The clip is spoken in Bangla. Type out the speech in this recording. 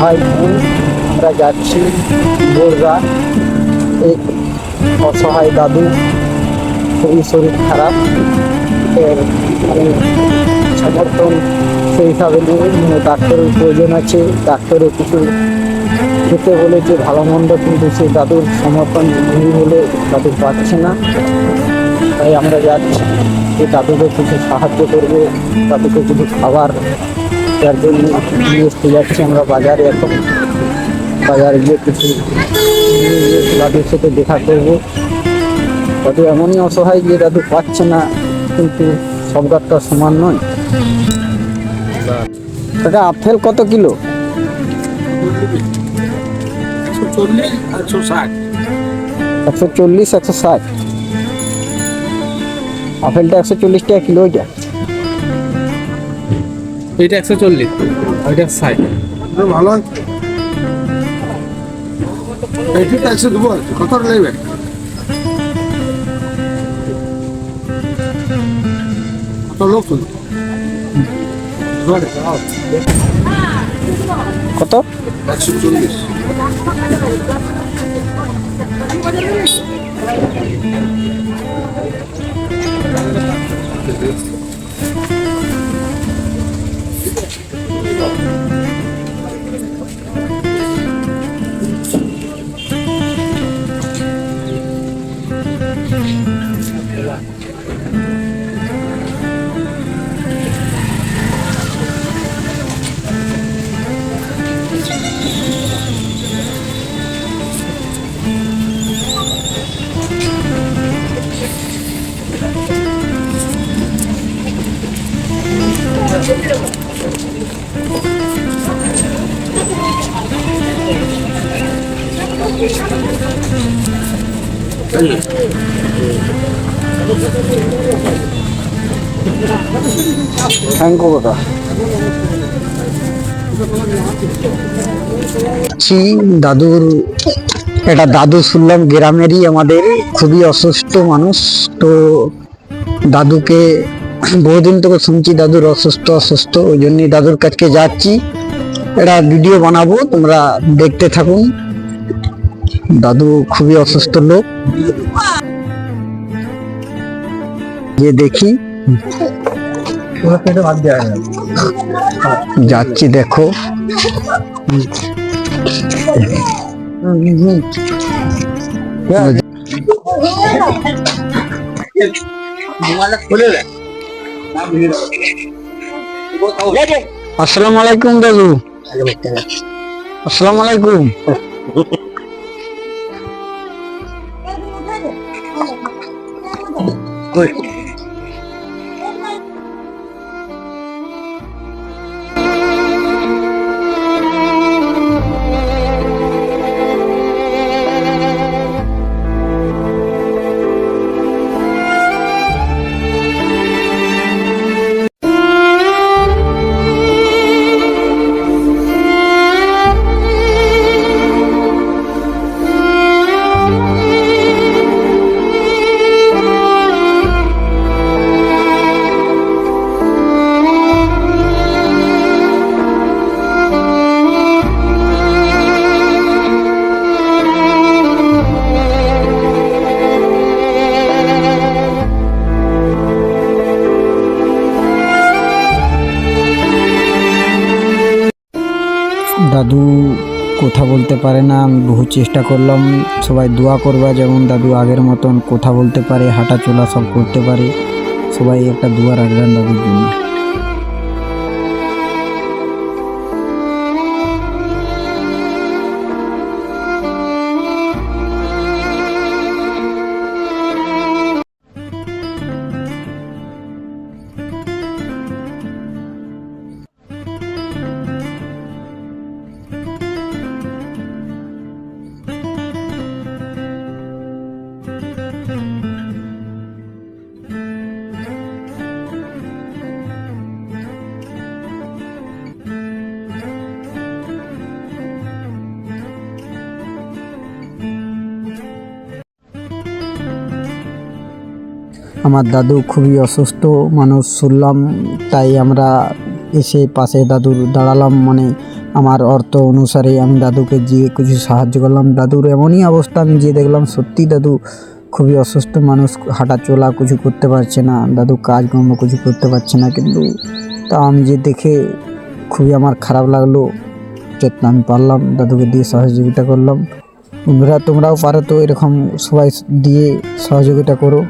ভাই বোন, আমরা যাচ্ছি বোরগা। এই অসহায় দাদু, খুবই শরীর খারাপ। এর সমর্থন সেই হিসাবে নিয়ে ডাক্তারের প্রয়োজন আছে। ডাক্তারও কিছু খেতে বলেছে, ভালো মন্দ, কিন্তু সেই দাদুর সমর্থন নেই বলে দাদু পাচ্ছে না। তাই আমরা যাচ্ছি। যে দাদুকে কিছু সাহায্য করব। দাদুকে কিছু খাবার যার জন্য নিয়ে আসতে যাচ্ছি আমরা বাজারে এখন, বাজারে গিয়ে কিছু দাদুর সাথে দেখা করব। দাদু এমনই অসহায় যে দাদু পাচ্ছে না, কিন্তু সব গাছটা সমান নয়। কাকা আপেল কত কিলো? একশো চল্লিশ, একশো ষাট। আপেলটা একশো চল্লিশ টাকা কিলো ওইটা এইটা একশো চল্লিশ ওইটা ষাট। ভালো একশো দেবো আর। কত লাগবে কত লোক কত? একশো চল্লিশ। 아니 한국어다 দাদুর এটা দাদু শুনলাম গ্রামেরই আমাদের খুবই অসুস্থ মানুষ। তো দাদুকে বহুদিন থেকে শুনছি দাদুর অসুস্থ অসুস্থ। ওই জন্যই দাদুর কাছকে যাচ্ছি। এটা ভিডিও বানাবো, তোমরা দেখতে থাকুন। দাদু খুবই অসুস্থ লোক। যে দেখি। যাচ্ছি দেখো। আসসালামু আলাইকুম দাদু। আসসালামু আলাইকুম। দাদু কথা বলতে পারে না, আমি বহু চেষ্টা করলাম, সবাই দোয়া করবা যেমন দাদু আগের মতন কথা বলতে পারে, হাঁটা চলা সব করতে পারে, সবাই একটা দোয়া রাখবেন দাদুর জন্য। আমার দাদু খুবই অসুস্থ, মানুষ শুনলাম, তাই আমরা এসে পাশে দাদুর দাঁড়ালাম মানে আমার অর্থ অনুসারে আমি দাদুকে গিয়ে কিছু সাহায্য করলাম, দাদুর এমনই অবস্থা, আমি গিয়ে দেখলাম সত্যি দাদু খুবই অসুস্থ, মানুষ হাঁটা চলা কিছু করতে পারছে না, দাদু কাজকর্ম কিছু করতে পারছে না, কিন্তু তা আমি যে দেখে খুবই আমার খারাপ লাগল যে আমি পারলাম, দাদুকে দিয়ে সহযোগিতা করলাম। বন্ধুরা, তোমরাও পারো তো এরকম সবাই দিয়ে সহযোগিতা করো।